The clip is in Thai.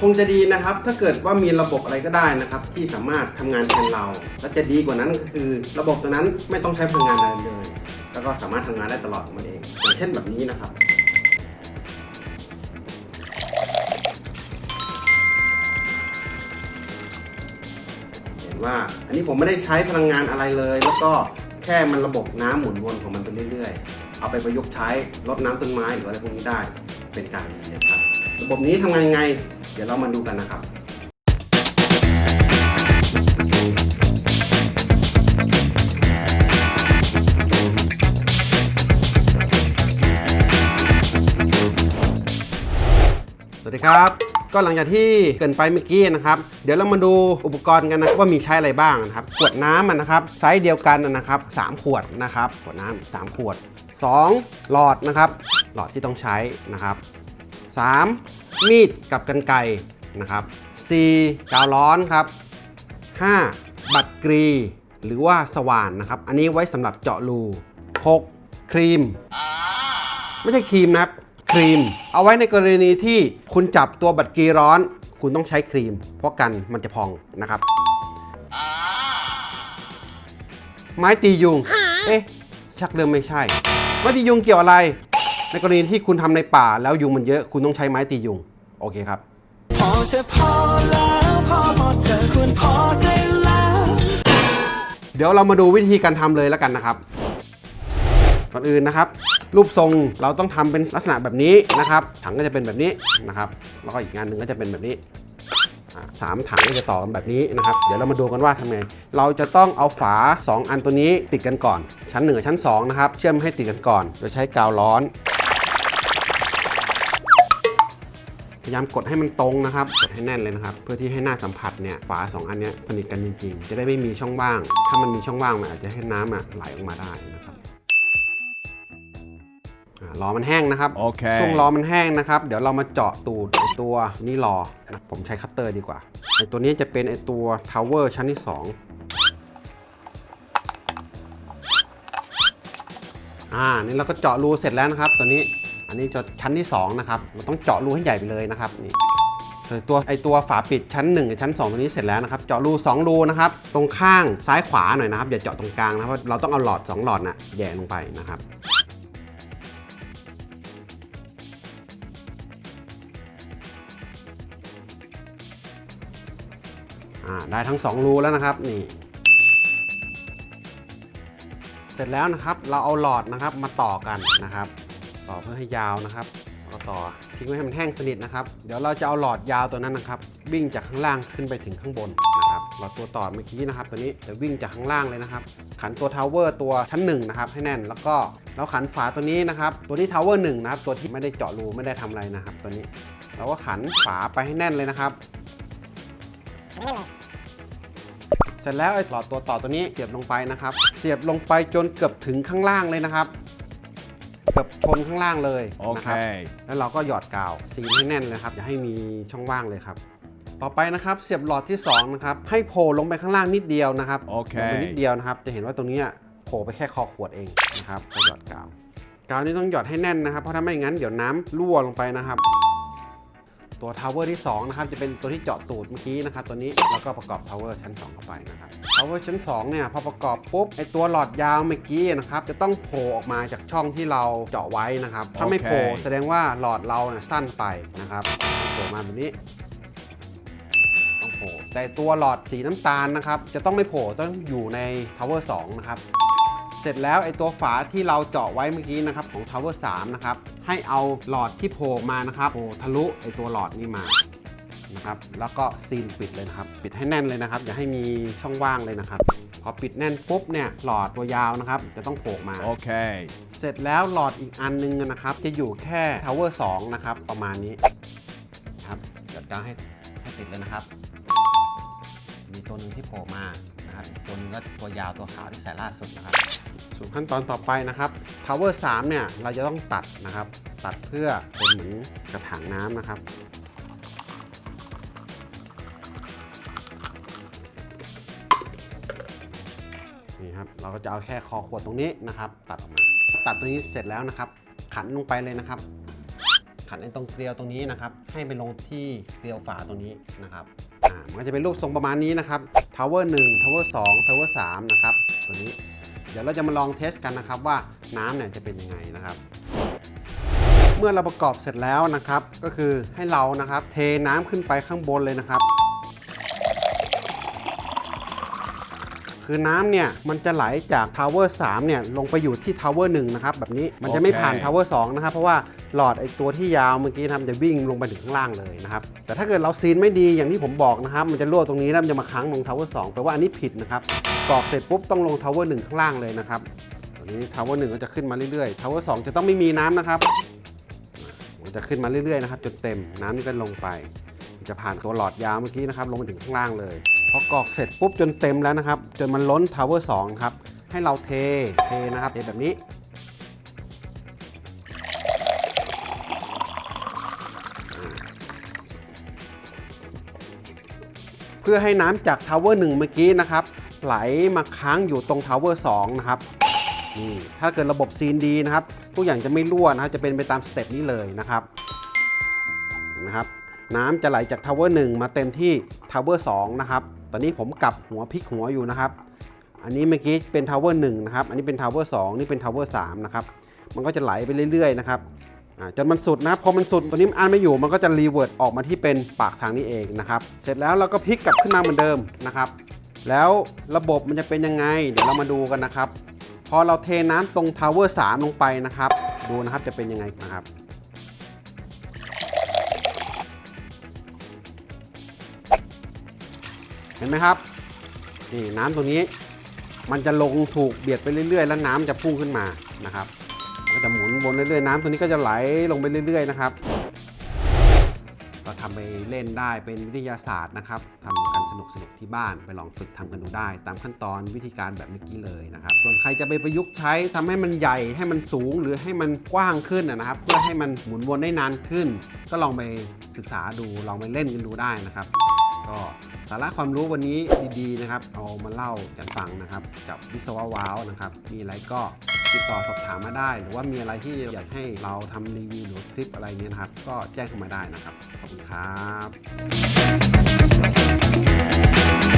คงจะดีนะครับ ถ้าเกิดว่ามีระบบอะไรก็ได้นะครับ ที่สามารถทำงานแทนเรา และจะดีกว่านั้นก็คือ ระบบตัวนั้นไม่ต้องใช้พลังงานอะไรเลย แล้วก็สามารถทำงานได้ตลอดของมันเองอย่างเช่นแบบนี้นะครับเห็นว่าอันนี้ผมไม่ได้ใช้พลังงานอะไรเลย แล้วก็แค่มันระบบน้ำหมุนวนของมันไปเรื่อยๆ เอาไปประยุกต์ใช้รดน้ำต้นไม้หรืออะไรพวกนี้ได้เป็นการดีเลยครับระบบนี้ทำงานยังไง เดี๋ยวเรามาดูกันนะครับสวัสดีครับ ก็หลังจากที่เกินไปเมื่อกี้นะครับ เดี๋ยวเรามาดูอุปกรณ์กันนะว่ามีใช้อะไรบ้างนะครับ ขวดน้ำนะครับไซส์เดียวกันนะครับ 3 ขวดนะครับ ขวดน้ำ3ขวด 2 หลอดนะครับ หลอดที่ต้องใช้นะครับ 3 มีดกับกันไกรนะครับ 4 กาวร้อนครับ 5 บัตรกรีหรือว่าสว่านนะครับ อันนี้ไว้สำหรับเจาะรู 6 ครีม ไม่ใช่ครีมนะครับ ครีม เอาไว้ในกรณีที่คุณจับตัวบัตรกรีร้อน คุณต้องใช้ครีม เพราะกันมันจะพองนะครับ ไม้ตียุง เอ๊ะ ชักเริ่มไม่ใช่ ไม้ตียุงเกี่ยวอะไร ในกรณีที่คุณทำในป่าแล้วยุงมันเยอะคุณต้องใช้ไม้ตียุง โอเคครับพอเธอพอแล้วพอพอเธอควรพอได้แล้ว เดี๋ยวเรามาดูวิธีการทำเลยแล้วกันนะครับ ก่อนอื่นนะครับ รูปทรงเราต้องทำเป็นลักษณะแบบนี้นะครับ ถังก็จะเป็นแบบนี้นะครับ แล้วก็อีกงานหนึ่งก็จะเป็นแบบนี้สามถังก็จะต่อกันแบบนี้นะครับ เดี๋ยวเรามาดูกันว่าทำไง เราจะต้องเอาฝา 2 อันตัวนี้ติดกันก่อน ชั้น1กับชั้น2นะครับ เชื่อมให้ติดกันก่อน โดยใช้กาวร้อน พยายามกดให้มันตรงนะครับ กดให้แน่นเลยนะครับ เพื่อที่ให้หน้าสัมผัสเนี่ยฝา 2 อันเนี้ยสนิทกันจริง ๆ จะได้ไม่มีช่องว่าง ถ้ามันมีช่องว่างมันอาจจะให้น้ำอะไหลออกมาได้นะครับอ่ารอมันแห้งนะครับโอเคช่วงรอมันแห้งนะครับ เดี๋ยวเรามาเจาะตูดไอตัวนี่รอนะผมใช้คัตเตอร์ดีกว่าไอตัวนี้จะเป็นไอตัวทาวเวอร์ชั้นที่ 2อ่า นี่เราก็เจาะรูเสร็จแล้วนะครับ ตัวนี้ อันนี้จะชั้นที่2นะครับเราต้องเจาะรูให้ใหญ่ไปเลยนะครับนี่ส่วนตัวไอตัวฝาปิดชั้น1กับชั้น 2 ตัวนี้เสร็จแล้วนะครับ เจาะรู 2 รูนะครับ ตรงข้างซ้ายขวาหน่อยนะครับ อย่าเจาะตรงกลางนะเพราะเราต้องเอาหลอด 2 หลอดน่ะแย่ลงไปนะครับอ่าได้ทั้ง 2 รูแล้วนะครับนี่เสร็จแล้วนะครับเราเอาหลอดนะครับมาต่อกันนะครับ ต่อเพื่อให้ยาวนะครับแล้วก็ต่อทิ้งไว้ให้มันแห้งสนิทนะครับ เดี๋ยวเราจะเอาหลอดยาวตัวนั้นนะครับ วิ่งจากข้างล่างขึ้นไปถึงข้างบนนะครับหลอดตัวต่อเมื่อกี้นะครับ ตัวนี้จะวิ่งจากข้างล่างเลยนะครับ ขันตัวทาวเวอร์ตัวชั้นหนึ่งนะครับให้แน่นแล้วก็เราขันฝาตัวนี้นะครับ ตัวนี้ทาวเวอร์หนึ่งนะครับ ตัวที่ไม่ได้เจาะรูไม่ได้ทำอะไรนะครับ ตัวนี้เราก็ขันฝาไปให้แน่นเลยนะครับเสร็จแล้วไอ้หลอดตัวต่อตัวนี้เสียบลงไปนะครับ เสียบลงไปจนเกือบถึงข้างล่างเลยนะครับ เกือบชนข้างล่างเลยนะครับ Okay. แล้วเราก็หยอดกาวซีนให้แน่นเลยครับอย่าให้มีช่องว่างเลยครับ ต่อไปนะครับเสียบหลอดที่สองนะครับให้โผล่ลงไปข้างล่างนิดเดียวนะครับโอเค ลงไปนิดเดียวนะครับ จะเห็นว่าตรงนี้อะโผล่ไปแค่คอขวดเองนะครับก็หยอดกาวกาวนี้ต้องหยอดให้แน่นนะครับ เพราะถ้าไม่งั้นเดี๋ยวน้ำรั่วลงไปนะครับ ตัวทาวเวอร์ที่2นะครับจะเป็นตัวที่เจาะตูดเมื่อกี้นะครับตัวนี้แล้วก็ประกอบทาวเวอร์ชั้น 2 เข้าไปนะครับ ทาวเวอร์ชั้น2เนี่ยพอประกอบปุ๊บไอตัวหลอดยาวเมื่อกี้นะครับจะต้องโผล่ออกมาจากช่องที่เราเจาะไว้นะครับ ถ้าไม่โผล่โอเคแสดงว่าหลอดเราเนี่ยสั้นไปนะครับโผล่มาแบบนี้ต้องโผล่แต่ตัวหลอดสีน้ำตาลนะครับจะต้องไม่โผล่ต้องอยู่ใน Tower 2นะครับเสร็จแล้วไอตัวฝาที่เราเจาะไว้เมื่อกี้นะครับของ Tower 3 นะครับ ให้เอาหลอดที่โผล่มานะครับโผล่ทะลุไอตัวหลอดนี้มา นะครับ แล้วก็ซีนปิดเลยนะครับ ปิดให้แน่นเลยนะครับ อย่าให้มีช่องว่างเลยนะครับ พอปิดแน่นปุ๊บเนี่ยหลอดตัวยาวนะครับ จะต้องโผล่มา Okay. เสร็จแล้วหลอดอีกอันนึงนะครับ จะอยู่แค่ Tower 2นะครับ ประมาณนี้ครับจัดการให้ให้ติดเลยนะครับ มีตัวหนึ่งที่โผล่มานะครับอีกตัวหนึงก็ตัวยาวตัวขาวที่ใส่ล่าสุดนะครับส่วนขั้นตอนต่อไปนะครับ Tower 3เนี่ยเราจะต้องตัดนะครับ ตัดเพื่อเป็นเหมือนกระถางน้ำนะครับ นี่ครับเราก็จะเอาแค่คอขวดตรงนี้นะครับ ตัดออกมา ตัดตรงนี้เสร็จแล้วนะครับ ขันลงไปเลยนะครับ ขัขันไอ้ตรงเกลียวตรงนี้นะครับ ให้ไปลงที่เกลียวฝาตรงนี้นะครับอ่ามันก็จะเป็นรูปทรงประมาณนี้นะครับ tower 1 tower 2 tower 3นะครับตัวนี้ เดี๋ยวเราจะมาลองเทสกันนะครับ ว่าน้ำเนี่ยจะเป็นยังไงนะครับเมื่อเราประกอบเสร็จแล้วนะครับ ก็คือให้เรานะครับ เทน้ำขึ้นไปข้างบนเลยนะครับ คือน้ำเนี่ยมันจะไหลจาก Tower 3เนี่ยลงไปอยู่ที่ Tower 1นะครับแบบนี้มันจะไม่โอเคผ่าน Tower 2นะครับเพราะว่าหลอดไอตัวที่ยาวเมื่อกี้ทำจะวิ่งลงไปถึงข้างล่างเลยนะครับแต่ถ้าเกิดเราซีนไม่ดีอย่างที่ผมบอกนะครับมันจะรั่วตรงนี้แล้วมันจะมาค้างลง Tower 2แปลว่าอันนี้ผิดนะครับกรอกเสร็จปุ๊บต้องลง Tower 1ข้างล่างเลยนะครับตัวนี้ Tower 1ก็จะขึ้นมาเรื่อยๆ Tower 2จะต้องไม่มีน้ำนะครับมันจะขึ้นมาเรื่อยๆนะครับจนเต็มน้ำนี่ก็ลงไป จะผ่านตัวหลอดยาวเมื่อกี้นะครับลงมาถึงข้างล่างเลย พอกรอกเสร็จปุ๊บจนเต็มแล้วนะครับ จนมันล้น Tower 2ครับ ให้เราเท เทนะครับ เทแบบนี้ เพื่อให้น้ำจาก Tower 1เมื่อกี้นะครับ ไหลมาค้างอยู่ตรง Tower 2นะครับนี่ถ้าเกิดระบบซีนดีนะครับ ทุกอย่างจะไม่รั่วนะครับ จะเป็นไปตามสเต็ปนี้เลยนะครับนะครับ น้ำจะไหลจากทาวเวอร์1มาเต็มที่ทาวเวอร์2นะครับ ตอนนี้ผมกลับหัวพลิกหัวอยู่นะครับ อันนี้เมื่อกี้เป็นทาวเวอร์1นะครับ อันนี้เป็นทาวเวอร์2นี่เป็นทาวเวอร์3นะครับ มันก็จะไหลไปเรื่อยๆนะครับจนมันสุดนะครับ พอมันสุดตัวนี้มันอันไม่อยู่ มันก็จะรีเวิร์ดออกมาที่เป็นปากทางนี้เองนะครับ เสร็จแล้วเราก็พลิกกลับขึ้นมาเหมือนเดิมนะครับ แล้วระบบมันจะเป็นยังไง เดี๋ยวเรามาดูกันนะครับ พอเราเทน้ำตรงทาวเวอร์3ลงไปนะครับ ดูนะครับจะเป็นยังไงนะครับ เห็นไหมครับนี่น้ำตรงนี้มันจะลงถูกเบียดไปเรื่อย ๆ แล้วน้ำจะพุ่งขึ้นมานะครับก็จะหมุนวนเรื่อยๆน้ำตัวนี้ก็จะไหลลงไปเรื่อย ๆ นะครับก็ทำไปเล่นได้เป็นวิทยาศาสตร์นะครับทำกันสนุกๆที่บ้านไปลองฝึกทำกันดูได้ ตามขั้นตอนวิธีการแบบเมื่อกี้เลยนะครับ ส่วนใครจะไปประยุกต์ใช้ทำให้มันใหญ่ให้มันสูงหรือให้มันกว้างขึ้นนะครับ เพื่อให้มันหมุนวนได้นานขึ้น ก็ลองไปศึกษาดูลองไปเล่นกันดูได้นะครับ ก็สาระความรู้วันนี้ดีๆนะครับ เอามาเล่ากันฟังนะครับ กับวิศวะว้าวนะครับ มีอะไรก็ติดต่อสอบถามมาได้ หรือว่ามีอะไรที่อยากให้เราทำรีวิวหรือคลิปอะไรเนี้ยครับ ก็แจ้งเข้ามาได้นะครับ ขอบคุณครับ